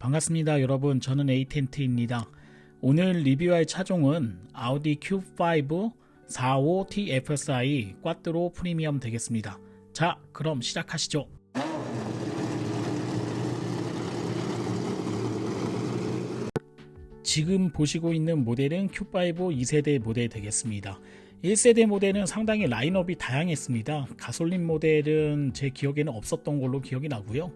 반갑습니다 여러분. 저는 에이텐트입니다. 오늘 리뷰할 차종은 아우디 Q5 45T FSI 꽈트로 프리미엄 되겠습니다. 자 그럼 시작하시죠. 지금 보시고 있는 모델은 Q5 2세대 모델 되겠습니다. 1세대 모델은 상당히 라인업이 다양했습니다. 가솔린 모델은 제 기억에는 없었던 걸로 기억이 나고요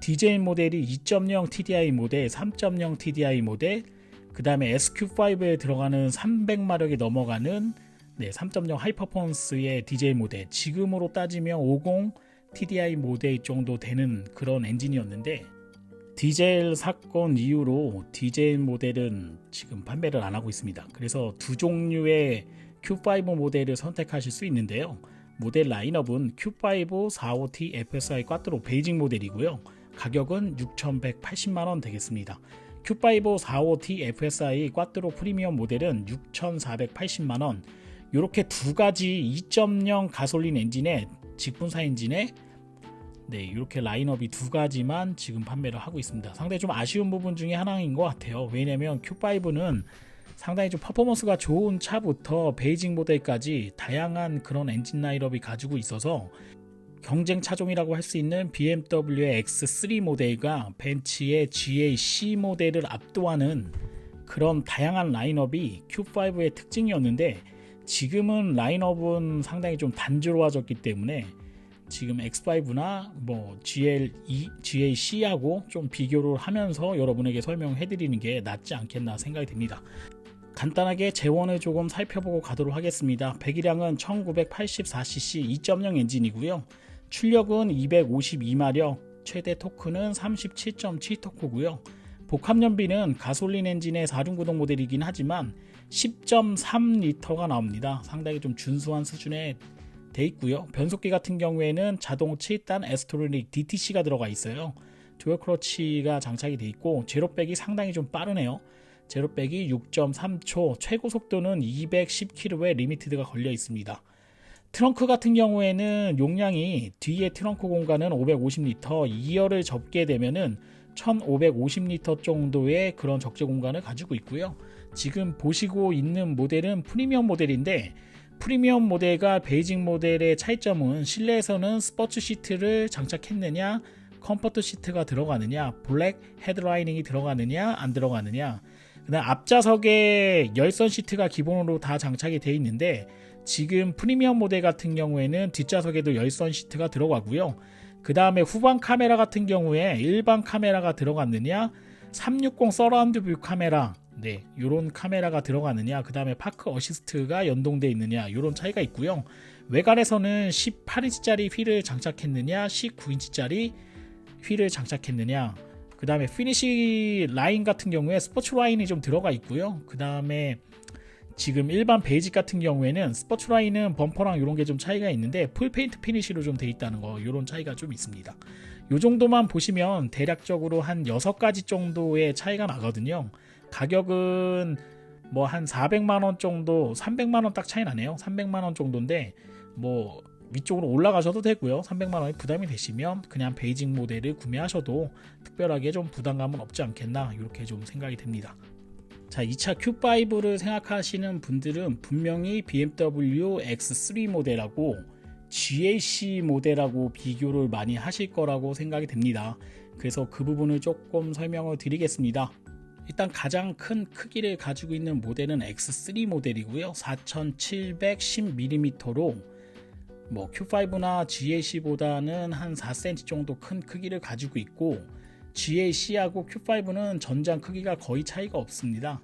디젤 모델이 2.0 TDI 모델, 3.0 TDI 모델, 그 다음에 SQ5에 들어가는 300마력이 넘어가는 네, 3.0 하이퍼포먼스의 디젤 모델, 지금으로 따지면 50 TDI 모델 정도 되는 그런 엔진이었는데 디젤 사건 이후로 디젤 모델은 지금 판매를 안 하고 있습니다. 그래서 두 종류의 Q5 모델을 선택하실 수 있는데요. 모델 라인업은 Q5 45T FSI 꽈트로 베이징 모델이고요. 가격은 6,180만원 되겠습니다. Q5 45T FSI 꽈트로 프리미엄 모델은 6,480만원. 이렇게 두 가지 2.0 가솔린 엔진에 직분사 엔진에 네, 이렇게 라인업이 두 가지만 지금 판매를 하고 있습니다. 상당히 좀 아쉬운 부분 중에 하나인 것 같아요. 왜냐면 Q5는 상당히 좀 퍼포먼스가 좋은 차부터 베이징 모델까지 다양한 그런 엔진 라인업이 가지고 있어서 경쟁 차종이라고 할 수 있는 BMW의 X3 모델과 벤츠의 GAC 모델을 압도하는 그런 다양한 라인업이 Q5의 특징이었는데 지금은 라인업은 상당히 좀 단조로워졌기 때문에 지금 X5나 뭐 GL, GAC하고 좀 비교를 하면서 여러분에게 설명해 드리는 게 낫지 않겠나 생각이 듭니다. 간단하게 재원을 조금 살펴보고 가도록 하겠습니다. 배기량은 1984cc 2.0 엔진이고요. 출력은 252마력, 최대 토크는 37.7토크고요. 복합 연비는 가솔린 엔진의 4륜 구동 모델이긴 하지만 10.3리터가 나옵니다. 상당히 좀 준수한 수준의 돼 있고요. 변속기 같은 경우에는 자동 7단 에스토르닉 DTC가 들어가 있어요. 듀얼 클러치가 장착이 돼 있고 제로백이 상당히 좀 빠르네요. 제로백이 6.3초, 최고 속도는 210km의 리미티드가 걸려 있습니다. 트렁크 같은 경우에는 용량이 뒤에 트렁크 공간은 550리터, 2열을 접게 되면은 1550리터 정도의 그런 적재 공간을 가지고 있고요. 지금 보시고 있는 모델은 프리미엄 모델인데 프리미엄 모델과 베이징 모델의 차이점은 실내에서는 스포츠 시트를 장착했느냐, 컴포트 시트가 들어가느냐, 블랙 헤드라이닝이 들어가느냐, 안 들어가느냐. 그다음 앞좌석에 열선 시트가 기본으로 다 장착이 되어 있는데 지금 프리미엄 모델 같은 경우에는 뒷좌석에도 열선 시트가 들어가고요. 그 다음에 후방 카메라 같은 경우에 일반 카메라가 들어갔느냐, 360 서라운드 뷰 카메라, 네, 요런 카메라가 들어가느냐, 그 다음에 파크 어시스트가 연동되어 있느냐, 요런 차이가 있고요. 외관에서는 18인치짜리 휠을 장착했느냐, 19인치짜리 휠을 장착했느냐, 그 다음에 피니시 라인 같은 경우에 스포츠 라인이 좀 들어가 있고요. 그 다음에 지금 일반 베이직 같은 경우에는 스포츠 라인은 범퍼랑 이런 게 좀 차이가 있는데 풀 페인트 피니시로 좀 돼 있다는 거 이런 차이가 좀 있습니다. 요 정도만 보시면 대략적으로 한 6가지 정도의 차이가 나거든요. 가격은 뭐 한 400만 원 정도, 300만 원 딱 차이 나네요. 300만 원 정도인데 뭐 위쪽으로 올라가셔도 되고요. 300만 원이 부담이 되시면 그냥 베이징 모델을 구매하셔도 특별하게 좀 부담감은 없지 않겠나 이렇게 좀 생각이 됩니다. 자, 2차 Q5를 생각하시는 분들은 분명히 BMW X3 모델하고 GAC 모델하고 비교를 많이 하실 거라고 생각이 됩니다. 그래서 그 부분을 조금 설명을 드리겠습니다. 일단 가장 큰 크기를 가지고 있는 모델은 X3 모델이고요. 4710mm로 뭐 Q5나 GAC보다는 한 4cm 정도 큰 크기를 가지고 있고 GAC하고 Q5는 전장 크기가 거의 차이가 없습니다.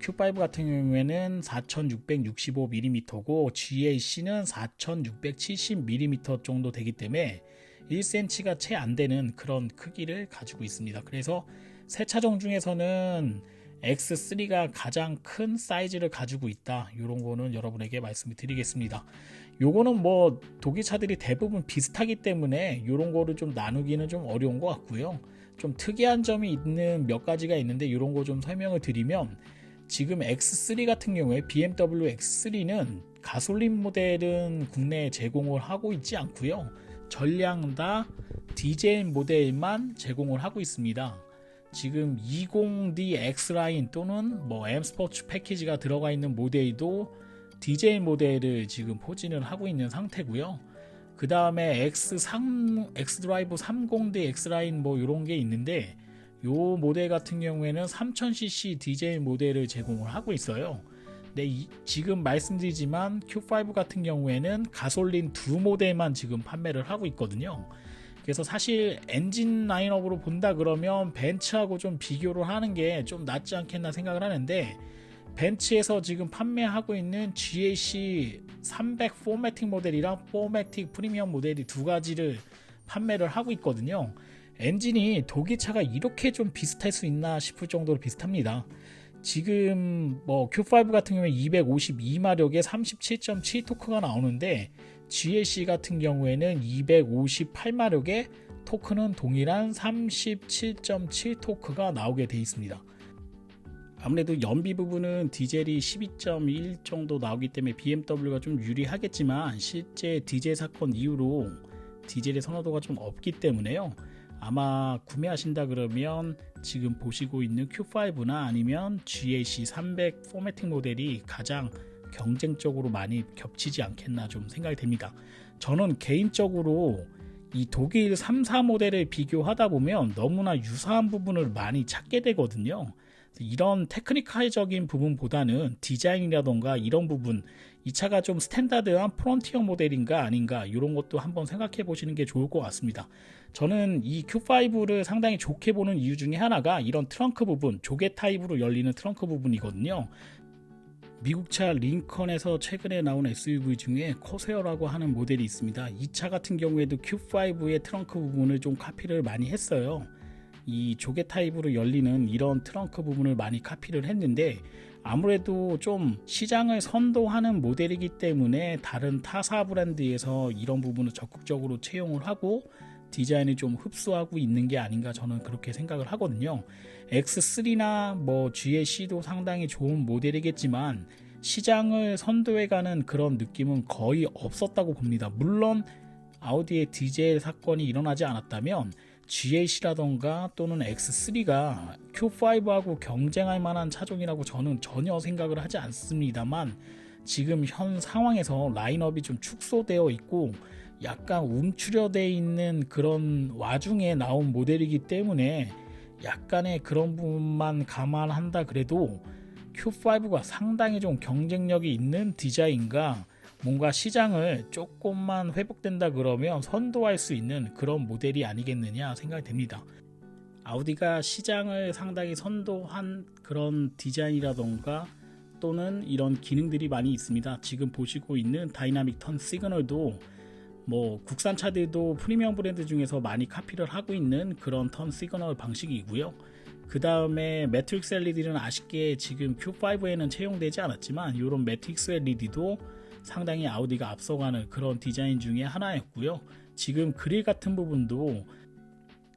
Q5 같은 경우에는 4665mm고 GAC는 4670mm 정도 되기 때문에 1cm가 채 안 되는 그런 크기를 가지고 있습니다. 그래서 새 차종 중에서는 X3가 가장 큰 사이즈를 가지고 있다. 이런 거는 여러분에게 말씀을 드리겠습니다. 요거는 뭐 독일 차들이 대부분 비슷하기 때문에 이런 거를 좀 나누기는 좀 어려운 것 같고요. 좀 특이한 점이 있는 몇 가지가 있는데 이런 거 좀 설명을 드리면 지금 X3 같은 경우에 BMW X3는 가솔린 모델은 국내에 제공을 하고 있지 않고요. 전량 다 디젤 모델만 제공을 하고 있습니다. 지금 20D X라인 또는 뭐 M 스포츠 패키지가 들어가 있는 모델도 DJ 모델을 지금 포진을 하고 있는 상태고요. 그 다음에 X3, X 드라이브 30D X라인 뭐 이런 게 있는데 요 모델 같은 경우에는 3000cc DJ 모델을 제공을 하고 있어요. 네, 이- 지금 말씀드리지만 Q5 같은 경우에는 가솔린 두 모델만 지금 판매를 하고 있거든요. 그래서 사실 엔진 라인업으로 본다 그러면 벤츠하고 좀 비교를 하는 게 좀 낫지 않겠나 생각을 하는데 벤츠에서 지금 판매하고 있는 GAC 300 포매틱 모델이랑 포매틱 프리미엄 모델이 두 가지를 판매를 하고 있거든요. 엔진이 독일차가 이렇게 좀 비슷할 수 있나 싶을 정도로 비슷합니다. 지금 뭐 Q5 같은 경우에 252마력에 37.7 토크가 나오는데 GLC 같은 경우에는 258마력에 토크는 동일한 37.7 토크가 나오게 돼 있습니다. 아무래도 연비 부분은 디젤이 12.1 정도 나오기 때문에 BMW가 좀 유리하겠지만 실제 디젤 사건 이후로 디젤의 선호도가 좀 없기 때문에요. 아마 구매하신다 그러면 지금 보시고 있는 Q5나 아니면 GAC 300 포매팅 모델이 가장 경쟁적으로 많이 겹치지 않겠나 좀 생각이 됩니다. 저는 개인적으로 이 독일 3, 4 모델을 비교하다 보면 너무나 유사한 부분을 많이 찾게 되거든요. 이런 테크니컬적인 부분보다는 디자인이라던가 이런 부분 이 차가 좀 스탠다드한 프론티어 모델인가 아닌가 이런 것도 한번 생각해 보시는 게 좋을 것 같습니다. 저는 이 Q5를 상당히 좋게 보는 이유 중에 하나가 이런 트렁크 부분, 조개 타입으로 열리는 트렁크 부분이거든요. 미국차 링컨에서 최근에 나온 SUV 중에 코세어라고 하는 모델이 있습니다. 이 차 같은 경우에도 Q5의 트렁크 부분을 좀 카피를 많이 했어요. 이 조개 타입으로 열리는 이런 트렁크 부분을 많이 카피를 했는데 아무래도 좀 시장을 선도하는 모델이기 때문에 다른 타사 브랜드에서 이런 부분을 적극적으로 채용을 하고 디자인을 좀 흡수하고 있는 게 아닌가 저는 그렇게 생각을 하거든요. X3나 뭐 GLC도 상당히 좋은 모델이겠지만 시장을 선도해가는 그런 느낌은 거의 없었다고 봅니다. 물론 아우디의 디젤 사건이 일어나지 않았다면 GLC라던가 또는 X3가 Q5하고 경쟁할 만한 차종이라고 저는 전혀 생각을 하지 않습니다만 지금 현 상황에서 라인업이 좀 축소되어 있고 약간 움츠려져 있는 그런 와중에 나온 모델이기 때문에 약간의 그런 부분만 감안한다 그래도 Q5가 상당히 좀 경쟁력이 있는 디자인과 뭔가 시장을 조금만 회복된다 그러면 선도할 수 있는 그런 모델이 아니겠느냐 생각이 됩니다. 아우디가 시장을 상당히 선도한 그런 디자인이라던가 또는 이런 기능들이 많이 있습니다. 지금 보시고 있는 다이나믹 턴 시그널도 뭐 국산 차들도 프리미엄 브랜드 중에서 많이 카피를 하고 있는 그런 턴 시그널 방식이고요. 그 다음에 매트릭스 LED는 아쉽게 지금 Q5에는 채용되지 않았지만 이런 매트릭스 LED도 상당히 아우디가 앞서가는 그런 디자인 중에 하나였고요. 지금 그릴 같은 부분도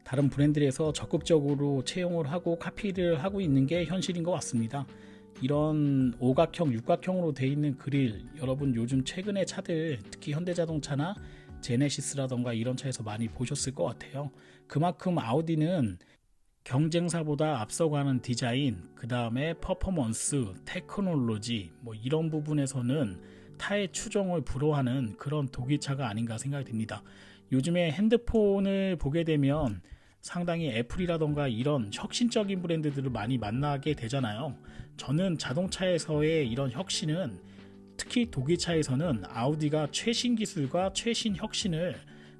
다른 브랜드에서 적극적으로 채용을 하고 카피를 하고 있는 게 현실인 것 같습니다. 이런 오각형, 육각형으로 돼 있는 그릴 여러분 요즘 최근의 차들 특히 현대자동차나 제네시스라던가 이런 차에서 많이 보셨을 것 같아요. 그만큼 아우디는 경쟁사보다 앞서가는 디자인, 그 다음에 퍼포먼스, 테크놀로지 뭐 이런 부분에서는 타의 추종을 불허하는 그런 독일차가 아닌가 생각이 듭니다. 요즘에 핸드폰을 보게 되면 상당히 애플이라던가 이런 혁신적인 브랜드들을 많이 만나게 되잖아요. 저는 자동차에서의 이런 혁신은 특히 독일차에서는 아우디가 최신 기술과 최신 혁신을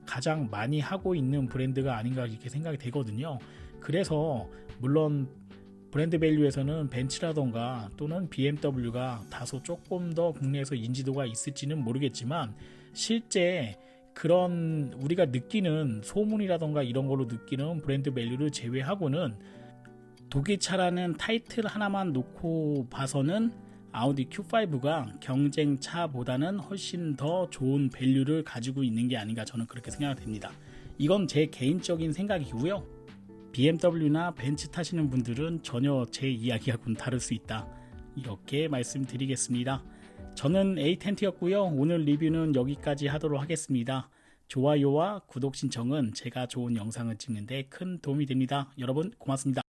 가장 많이 하고 있는 브랜드가 아닌가 이렇게 생각이 되거든요. 그래서 물론 브랜드 밸류에서는 벤츠라던가 또는 BMW가 다소 조금 더 국내에서 인지도가 있을지는 모르겠지만 실제 그런 우리가 느끼는 소문이라던가 이런 걸로 느끼는 브랜드 밸류를 제외하고는 독일차라는 타이틀 하나만 놓고 봐서는 아우디 Q5가 경쟁차보다는 훨씬 더 좋은 밸류를 가지고 있는 게 아닌가 저는 그렇게 생각됩니다. 이건 제 개인적인 생각이고요. BMW나 벤츠 타시는 분들은 전혀 제 이야기하고는 다를 수 있다. 이렇게 말씀드리겠습니다. 저는 에이텐트였고요. 오늘 리뷰는 여기까지 하도록 하겠습니다. 좋아요와 구독 신청은 제가 좋은 영상을 찍는데 큰 도움이 됩니다. 여러분 고맙습니다.